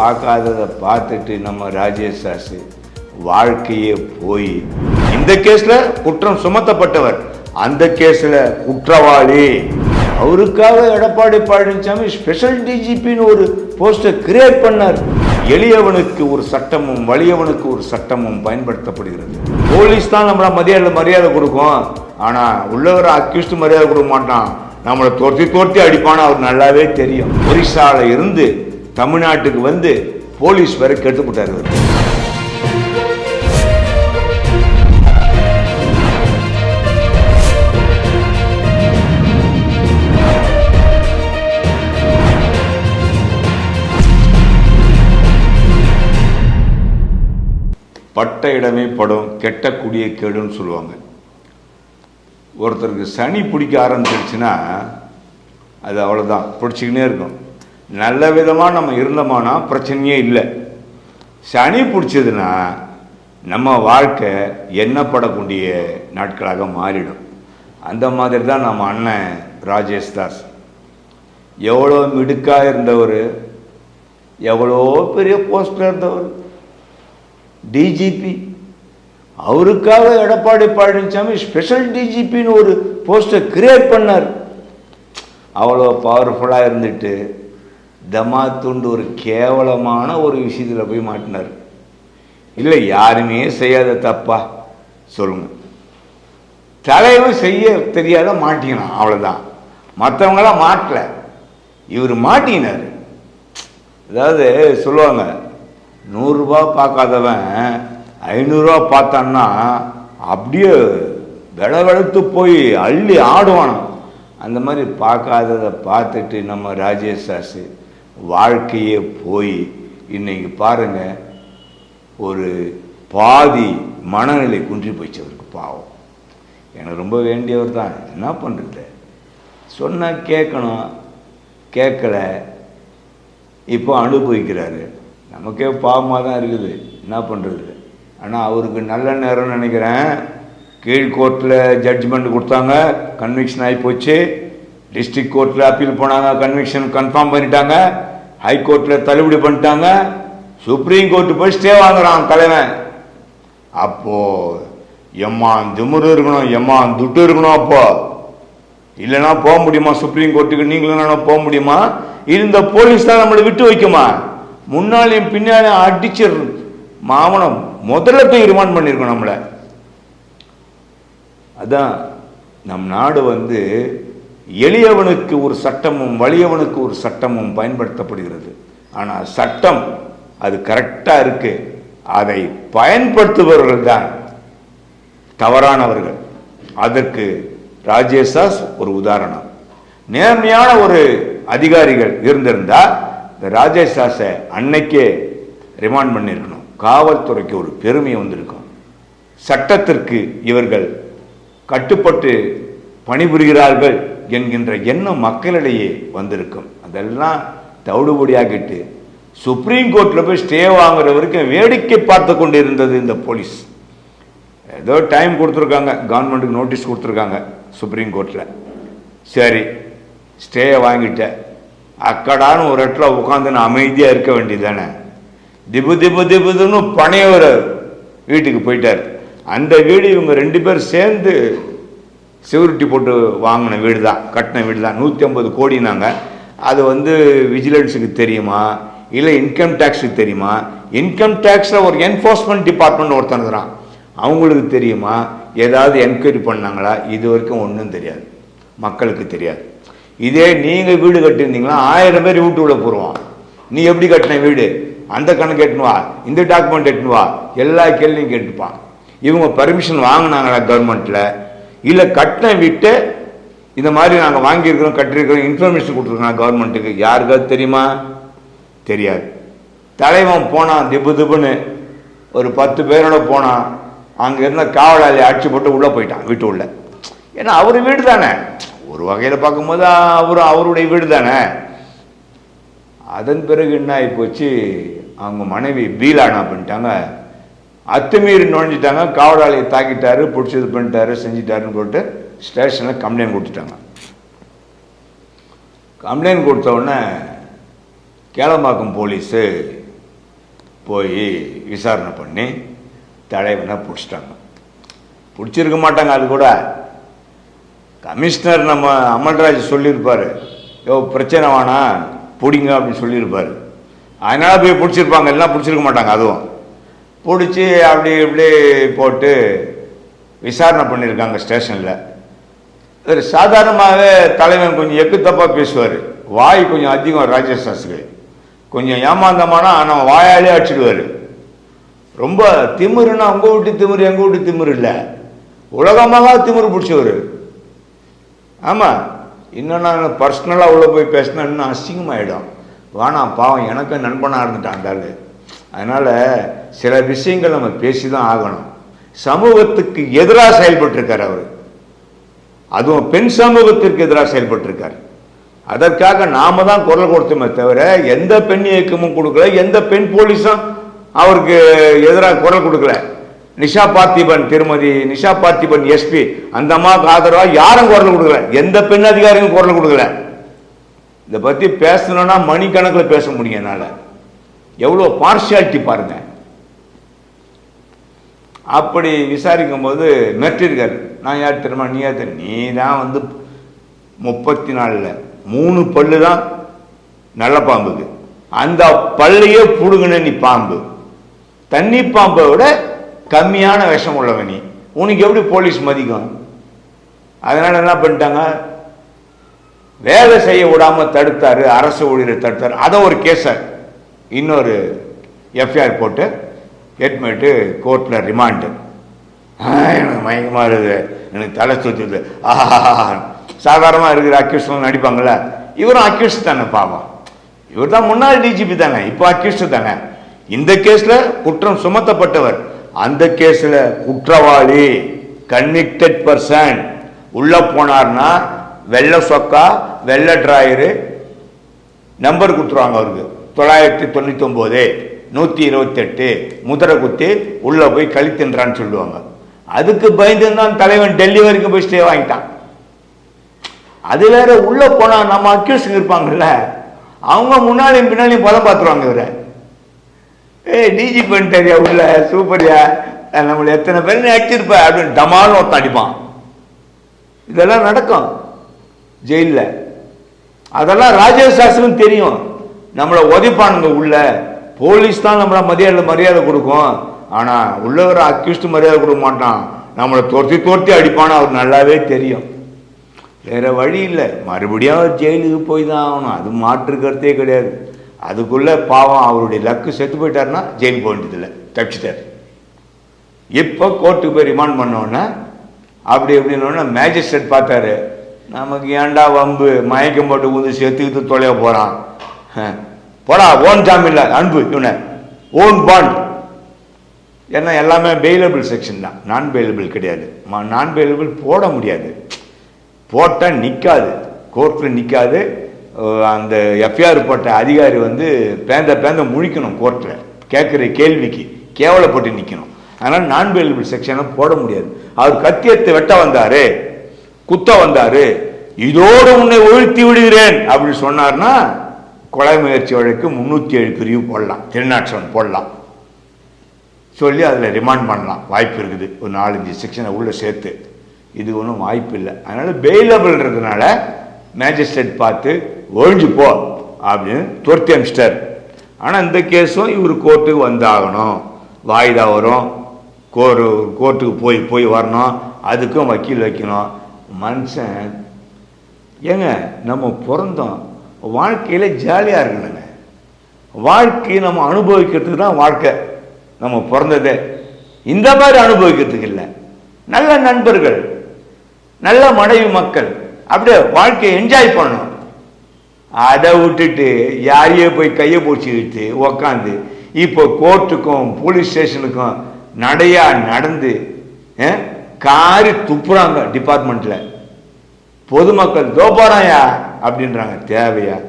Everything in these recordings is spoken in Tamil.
பார்க்காததை பார்த்துட்டு நம்ம ராஜேஷ் சாஸ் வாழ்க்கையே போய் இந்த கேஸில் குற்றம் சுமத்தப்பட்டவர் அந்த கேஸில் குற்றவாளி. அவருக்காக எடப்பாடி பழனிசாமி ஸ்பெஷல் டிஜிபின்னு ஒரு போஸ்டர் கிரியேட் பண்ணார். எளியவனுக்கு ஒரு சட்டமும் வலியவனுக்கு ஒரு சட்டமும் பயன்படுத்தப்படுகிறது. போலீஸ் தான் நம்மள மரியாதை மரியாதை கொடுக்கும். ஆனால் உள்ளவர் அக்யூஸ்ட் மரியாதை கொடுக்க மாட்டான். நம்மளை துரத்தி துரத்தி அடிப்பான்னு அவர் நல்லாவே தெரியும். ஒரிசாவில் இருந்து தமிழ்நாட்டுக்கு வந்து போலீஸ் வரை கெடுத்துப்பட்டார் இவர். பட்ட இடமே படம் கெட்டக்கூடிய கேடுன்னு சொல்லுவாங்க. ஒருத்தருக்கு சனி பிடிக்க ஆரம்பிச்சிருச்சுன்னா அது அவ்வளோதான் பிடிச்சிக்கினே இருக்கும். நல்ல விதமாக நம்ம இருந்தோமானா பிரச்சனையே இல்லை. சனி பிடிச்சதுன்னா நம்ம வாழ்க்கை எண்ணப்படக்கூடிய நாட்களாக மாறிடும். அந்த மாதிரி தான் நம்ம அண்ணன் ராஜேஷ் தாஸ். எவ்வளோ மிடுக்காக இருந்தவர். எவ்வளோ பெரிய போஸ்டில் இருந்தவர். டிஜிபி அவருக்காக எடப்பாடி பழனிசாமி ஸ்பெஷல் டிஜிபின்னு ஒரு போஸ்டர் கிரியேட் பண்ணார். அவ்வளோ பவர்ஃபுல்லாக இருந்துட்டு தமா ஒரு கேவலமான ஒரு விஷயத்தில் போய் மாட்டினார். இல்லை யாருமே செய்யாத தப்பா? சொல்லுங்க. தலைவன் செய்ய தெரியாத மாட்டிக்கணும் அவ்வளோதான் மற்றவங்களாம் மாட்டல. இவர் மாட்டினார். அதாவது சொல்லுவாங்க நூறுரூபா பார்க்காதவன் ஐநூறுரூவா பார்த்தான்னா அப்படியே விள வெளுத்து போய் அள்ளி ஆடுவானாம். அந்த மாதிரி பார்க்காததை பார்த்துட்டு நம்ம ராஜேஷ் சாஸ்திரி வாழ்க்கையே போய் இன்னைக்கு பாருங்க ஒரு பாதி மனநிலை குன்றி போயிடுச்சு அவருக்கு பாவம். எனக்கு ரொம்ப வேண்டியவர் தான். என்ன பண்ணுறது சொன்னால் கேட்கணும். கேட்கல. இப்போ அனுபவிக்கிறாரு. நமக்கே பாவமாக தான் இருக்குது. என்ன பண்ணுறது ஆனால் அவருக்கு நல்ல நேரம்னு நினைக்கிறேன். கீழ்கோர்ட்டில் ஜட்ஜ்மெண்ட் கொடுத்தாங்க. கன்விக்ஷன் ஆகி போச்சு. டிஸ்ட்ரிக் கோர்ட்டில் அப்பீல் போனாங்க கன்விக்ஷன் கன்ஃபார்ம் பண்ணிட்டாங்க. ஹைகோர்ட்டில் தள்ளுபடி பண்ணிட்டாங்க. சுப்ரீம் கோர்ட்டு போய் ஸ்டே வாங்குறான் தலைவன். அப்போ எம்மான் திமுரு இருக்கணும் எம்மான் துட்டு இருக்கணும் அப்போ. இல்லைன்னா போக முடியுமா? சுப்ரீம் கோர்ட்டுக்கு நீங்களும் போக முடியுமா? இருந்த போலீஸ் தான் நம்மளை விட்டு வைக்குமா? முன்னாலையும் பின்னாலையும் அடிச்சு மாவனம் முதல்ல போய் ரிமாண்ட் பண்ணியிருக்கோம் நம்மளை. அதான் நம் நாடு வந்து எளியவனுக்கு ஒரு சட்டமும் வலியவனுக்கு ஒரு சட்டமும் பயன்படுத்தப்படுகிறது. ஆனால் சட்டம் அது கரெக்டாக இருக்கு. அதை பயன்படுத்துபவர்கள் தான் தவறானவர்கள். அதற்கு ராஜேஷாஸ் ஒரு உதாரணம். நேர்மையான ஒரு அதிகாரிகள் இருந்திருந்தா இந்த ராஜேஷாஸை அன்னைக்கே ரிமாண்ட் பண்ணியிருக்கணும் காவல்துறைக்கு ஒரு பெருமை வந்திருக்கும். சட்டத்திற்கு இவர்கள் கட்டுப்பட்டு பணிபுரிகிறார்கள். என்கின்ற எண்ணம் மக்களிடையே வந்திருக்கும். அதெல்லாம் தவிடுபடியாகிட்டு சுப்ரீம் கோர்ட்டில் போய் ஸ்டே வாங்குற வரைக்கும் வேடிக்கை பார்த்து கொண்டு இருந்தது இந்த போலீஸ் ஏதோ டைம் கொடுத்துருக்காங்க. கவர்மெண்ட்டுக்கு நோட்டீஸ் கொடுத்துருக்காங்க சுப்ரீம் கோர்ட்டில் சரி ஸ்டேயை வாங்கிட்டேன் அக்கடான்னு ஒரு இடத்துல உட்காந்து நான் அமைதியாக இருக்க வேண்டியது தானே திபு திபு திபுதுன்னு பனையவர் வீட்டுக்கு போயிட்டார். அந்த வீடு இவங்க ரெண்டு பேர் சேர்ந்து செக்யூரிட்டி போட்டு வாங்கின வீடு தான் கட்டின வீடு தான் நூற்றி ஐம்பது கோடினாங்க. அது வந்து விஜிலன்ஸுக்கு தெரியுமா? இல்லை இன்கம் டேக்ஸுக்கு தெரியுமா? இன்கம் டேக்ஸில் ஒரு என்ஃபோர்ஸ்மெண்ட் டிபார்ட்மெண்ட் ஒருத்தன் இருக்கிறான். அவங்களுக்கு தெரியுமா? ஏதாவது என்கொயரி பண்ணாங்களா? இது வரைக்கும் ஒன்றும் தெரியாது. மக்களுக்கு தெரியாது. இதே நீங்கள் வீடு கட்டியிருந்தீங்கன்னா ஆயிரம் பேர் வீட்டுக்குள்ளே போடுவான் நீ எப்படி கட்டின வீடு? அந்த கணக்கு எட்டுனுவா இந்த டாக்குமெண்ட் எட்டுனுவா எல்லா கேள்வியும் கேட்டுப்பான். இவங்க பர்மிஷன் வாங்கினாங்களா கவர்மெண்ட்டில் இல்லை கட்டின வீட்டை இந்த மாதிரி நாங்கள் வாங்கியிருக்கிறோம் கட்டியிருக்கிறோம் இன்ஃபர்மேஷன் கொடுத்துருக்கோம் கவர்மெண்ட்டுக்கு யாருக்காவது தெரியுமா? தெரியாது. தலைவன் போனான் திபு திபுன்னு ஒரு பத்து பேரோட போனான் அங்கே இருந்த காவலாளி அடிச்சு போட்டு உள்ளே போயிட்டான் வீட்டு உள்ள. ஏன்னா அவர் வீடு தானே. ஒரு வகையில் பார்க்கும்போது அவர் அவருடைய வீடு தானே. அதன் பிறகு என்ன ஆகி போச்சு? அவங்க மனைவி பீலானா பண்ணிட்டாங்க. அத்துமீறி நுழைஞ்சிட்டாங்க. காவலாளியை தாக்கிட்டாரு பிடிச்சி இது பண்ணிட்டாரு செஞ்சிட்டாருன்னு போட்டு ஸ்டேஷனில் கம்ப்ளைண்ட் கொடுத்துட்டாங்க. கம்ப்ளைண்ட் கொடுத்த உடனே கேளம்பாக்கம் போலீஸு போய் விசாரணை பண்ணி தலைவனை பிடிச்சிட்டாங்க. பிடிச்சிருக்க மாட்டாங்க அது கூட. கமிஷனர் நம்ம அமல்ராஜ் சொல்லியிருப்பார். யோ பிரச்சனை வேணாம் பிடிங்க அப்படின்னு சொல்லியிருப்பார். அதனால போய் பிடிச்சிருப்பாங்க எல்லாம் பிடிச்சிருக்க மாட்டாங்க அதுவும். பிடிச்சி அப்படி இப்படி போட்டு விசாரணை பண்ணியிருக்காங்க ஸ்டேஷனில். ஒரு சாதாரணமாகவே தலைவன் கொஞ்சம் எக்கு தப்பாக பேசுவார். வாய் கொஞ்சம் அதிகம் ராஜேஷ் சாஸ்திரி. கொஞ்சம் ஏமாந்தமானா நம்ம வாயாலே அடிச்சிடுவார். ரொம்ப திமிருன்னா உங்கள் வீட்டு திமிரு எங்கள் வீட்டு திமிரு இல்லை. உலகமாக திமிரு பிடிச்சவர். ஆமாம் இன்னும் நான் பர்சனலாக உள்ளே போய் பேசினா இன்னும் அசிங்கமாயிடும். வேணாம் பாவம் எனக்கும் நண்பனாக இருந்துட்டான் அந்த அதனால் சில விஷயங்கள் நம்ம பேசி தான் ஆகணும். சமூகத்துக்கு எதிராக செயல்பட்டிருக்கார் அவர். அதுவும் பெண் சமூகத்திற்கு எதிராக செயல்பட்டிருக்கார். அதற்காக நாம தான் குரல் கொடுத்தோமே தவிர எந்த பெண் இயக்கமும் கொடுக்கல எந்த பெண் போலீஸும் அவருக்கு எதிராக குரல் கொடுக்கல. நிஷா பார்த்திபன் திருமதி நிஷா பார்த்திபன் எஸ்பி அந்த அம்மாவுக்கு ஆதரவாக யாரும் குரல் கொடுக்கல. எந்த பெண் அதிகாரியும் குரல் கொடுக்கல. இதை பற்றி பேசணும்னா மணிக்கணக்கில் பேச முடியும் என்னால். எவ்வளோ பார்ஷியாலிட்டி பாருங்க. அப்படி விசாரிக்கும் போது மிரட்டிருக்காரு நான் யார் தெரியுமா? நீ யார் தெரியும். நீ தான் வந்து முப்பத்தி நாலில் மூணு பல்லு தான் நல்ல பாம்புக்கு. அந்த பல்லையே புடுங்கின நீ பாம்பு. தண்ணி பாம்பை விட கம்மியான விஷம் உள்ளவன் நீ. உனக்கு எப்படி போலீஸ் மதிக்கும்? அதனால என்ன பண்ணிட்டாங்க? வேலை செய்ய விடாம தடுத்தாரு. அரசு ஊழியரை தடுத்தாரு. அதை ஒரு கேஸை இன்னொரு எஃப்ஐஆர் போட்டு எட்மிட்டு கோர்ட்டில் ரிமாண்டு. எனக்கு மயக்கமாக இருக்குது. எனக்கு தலை சுற்றுது ஆஹா சாதாரணமாக இருக்கிற அக்யூஸ்ட்லாம் நடிப்பாங்கள இவரும் அக்யூஸ்ட் தானே பாவம். இவர் தான் முன்னாள் டிஜிபி தானே இப்போ அக்யூஸ்ட் தானே. இந்த கேஸில் குற்றம் சுமத்தப்பட்டவர் அந்த கேஸில் குற்றவாளி கன்விக்டட் பர்சன் உள்ளே போனார்னா வெள்ளை சொக்கா வெள்ளை டிராயரு நம்பர் கொடுத்துருவாங்க அவருக்கு. தொள்ளாயிரத்தி தொண்ணூற்றி ஒம்பது நூற்றி இருபத்தெட்டு முதிரை குத்தி உள்ளே போய் கழித்தின்றான்னு சொல்லுவாங்க. அதுக்கு பயந்துதான் தலைவன் டெல்லி வரைக்கும் போய் ஸ்டே வாங்கிட்டான். அது வேற உள்ள போனா நம்ம அக்யூஸ் இருப்பாங்கல்ல அவங்க முன்னாடியும் பின்னாலையும் பலம் பார்த்துருவாங்க இவரை. ஏய் டிஜி பண்ணிட்டாரியா உள்ள சூப்பர்யா நம்மளை எத்தனை பேர் நீ அடிச்சிருப்ப? அப்படின்னு டமாலும் ஒருத்த அடிப்பான். இதெல்லாம் நடக்கும். ஜெயிலில். அதெல்லாம் ராஜேஷ் சாஸ்திரம் தெரியும். நம்மளை உதைப்பானுங்க உள்ள. போலீஸ் தான் நம்மளை மரியாதை மரியாதை கொடுக்கும். ஆனா உள்ளவரை அக்யூஸ்ட் மரியாதை கொடுக்க மாட்டான். நம்மளை துரத்தி துரத்தி அடிப்பான்னு அவர் நல்லாவே தெரியும். வேற வழி இல்லை. மறுபடியும் அவர் ஜெயிலுக்கு போய் தான் ஆகணும். அது மாற்று கருத்தே கிடையாது. அதுக்குள்ள பாவம் அவருடைய லக்கு செத்து போயிட்டாருன்னா ஜெயில் போக வேண்டியதில்லை. தப்பிச்சிட்டார். இப்போ கோர்ட்டுக்கு போய் ரிமாண்ட் பண்ணோன்னே அப்படி எப்படின்னோடனே மேஜிஸ்ட்ரேட் பார்த்தாரு. நமக்கு ஏன்டா வம்பு? மயக்கம் போட்டு ஊந்து செத்துக்கிட்டு தொலைய போகிறான் போடா ஓன் ஜாமீன்ல அன்பு இவனை. ஓன் பாண்ட் ஏன்னா எல்லாமே பெயிலபிள் செக்ஷன் தான். நான் பெயிலபிள் கிடையாது. நான் பெயிலபிள் போட முடியாது. போட்டால் நிற்காது கோர்ட்டில் நிற்காது அந்த எஃப்ஐஆர் போட்ட அதிகாரி வந்து பேந்த பேந்த முழிக்கணும் கோர்ட்டில் கேட்குற கேள்விக்கு. கேவலப்பட்டு நிற்கணும் அதனால் நான் பெயிலபிள் செக்ஷனை போட முடியாது. அவர் கத்தியத்தை வெட்ட வந்தார். குத்த வந்தார். இதோடு உன்னை ஒழுத்தி விடுகிறேன். அப்படின்னு சொன்னார்னா கொலை முயற்சி வழக்கு முந்நூற்றி ஏழு பிரிவு போடலாம். திருநாட்சன் போடலாம். சொல்லி அதில் ரிமாண்ட் பண்ணலாம். வாய்ப்பு இருக்குது. ஒரு நாலஞ்சு செக்ஷனை உள்ளே சேர்த்து. இது ஒன்றும் வாய்ப்பு இல்லை. அதனால் பெயிலபிள்ன்றதுனால மேஜிஸ்ட்ரேட் பார்த்து ஒழிஞ்சு போ அப்படின்னு துரத்தி அமிச்சிட்டார். ஆனால் இந்த கேஸும் இவர் கோர்ட்டுக்கு வந்தாகணும். வாய்தா வரும். கோரு கோர்ட்டுக்கு போய் போய் வரணும். அதுக்கும் வக்கீல் வைக்கணும். மனுஷன் ஏங்க நம்ம பிறந்தோம். வாழ்க்கையில் ஜாலியாக இருக்கணுங்க. வாழ்க்கையை நம்ம அனுபவிக்கிறதுக்கு தான் வாழ்க்கை நம்ம பிறந்ததே. இந்த மாதிரி அனுபவிக்கிறதுக்கு இல்லை. நல்ல நண்பர்கள் நல்ல மனைவி மக்கள் அப்படியே வாழ்க்கையை என்ஜாய் பண்ணணும். அதை விட்டுட்டு யாரையே போய் கையை பிடிச்சிக்கிட்டு உக்காந்து இப்போ கோர்ட்டுக்கும் போலீஸ் ஸ்டேஷனுக்கும் நடையா நடந்து காரி துப்புறாங்க டிபார்ட்மெண்ட்டில் பொதுமக்கள் தோப்பாராயா? அப்படின்றாங்க. தேவையா?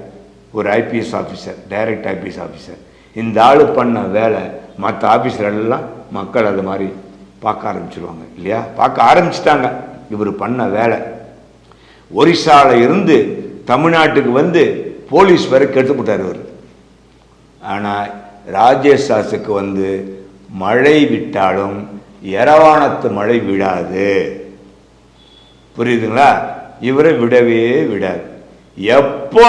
ஒரு IPS officer direct IPS officer இந்த ஆள் பண்ண வேலை மற்ற ஆஃபீஸர் எல்லாம் மக்கள் அது மாதிரி பார்க்க ஆரம்பிச்சிருவாங்க இல்லையா? பார்க்க ஆரம்பிச்சிட்டாங்க. இவர் பண்ண வேலை. ஒரிசால இருந்து தமிழ்நாட்டுக்கு வந்து போலீஸ் வரை கெடுத்து போட்டார் இவர். ஆனால் ராஜேஷ் தாஸுக்கு வந்து மழை விட்டாலும் எரவானத்து மழை விடாது புரியுதுங்களா? இவரை விடவே விடாது. எப்போ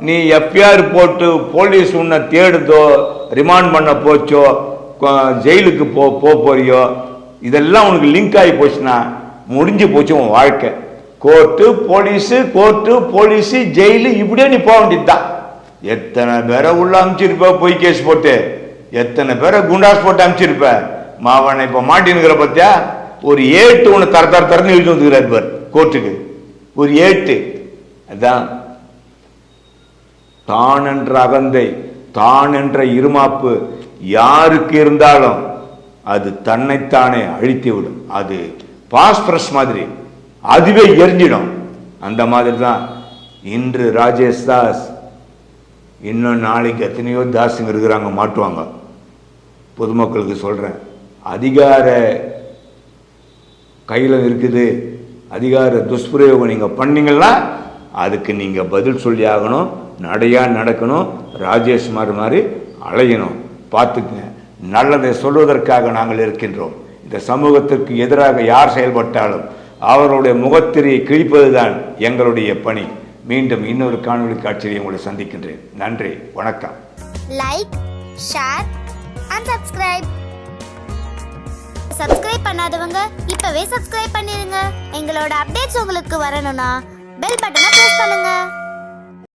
நீ எஃப்ஐஆர் போட்டு போலீஸ் உன்னை தேடுதோ ரிமாண்ட் பண்ண போச்சோ ஜெயிலுக்கு போ போறியோ இதெல்லாம் உனக்கு லிங்க் ஆகி போச்சுன்னா முடிஞ்சு போச்சு உன் வாழ்க்கை. Court police court police jail இப்படியே நீ போக வேண்டியதுதான் எத்தனை பேரை உள்ள அமுச்சிருப்ப பொய் கேஸ் போட்டு? எத்தனை பேரை குண்டாஸ் போட்டு அமுச்சிருப்ப? மாவனை இப்போ மாட்டினுக்கிற பத்தியா? ஒரு ஏட்டு உன்னை தர தர தரன்னு எழுதி வந்துக்கிறார் பார் கோர்ட்டுக்கு. ஒரு ஏட்டு. அதான் தான் என்ற அகந்தை தான் என்ற இருமாப்பு யாருக்கு இருந்தாலும் அது தன்னைத்தானே அழித்து விடும் அது பாஸ்பரஸ் மாதிரி அதுவே எரிஞ்சிடும். அந்த மாதிரி தான் இன்று ராஜேஷ் தாஸ் இன்னும் நாளைக்கு எத்தனையோ தாஸுங்க இருக்கிறாங்க மாட்டுவாங்க. பொதுமக்களுக்கு சொல்கிறேன் அதிகார கையில் இருக்குது அதிகார துஷ்பிரயோகம் நீங்கள் பண்ணீங்கன்னா அதுக்கு நீங்கள் பதில் சொல்லி ஆகணும் நடையா நடக்கணும் ராஜேஷ் மாதிரி மாதிரி அலையணும். பார்த்துக்குங்க. நல்லதை சொல்வதற்காக நாங்கள் இருக்கின்றோம். இந்த சமூகத்திற்கு எதிராக யார் செயல்பட்டாலும் அவர்களுடைய முகத்திரையை கிழிப்பதுதான் எங்களுடைய பணி. மீண்டும் இன்னொரு காணொலி காட்சியை உங்களை சந்திக்கின்றேன். நன்றி வணக்கம். Like share and subscribe subscribe பண்ணாதவங்க இப்பவே சப்ஸ்கிரைப் பண்ணிருங்க. எங்களோட அப்டேட்ஸ் உங்களுக்கு வரணும்னா பெல் பட்டனை பிரஸ் பண்ணுங்க.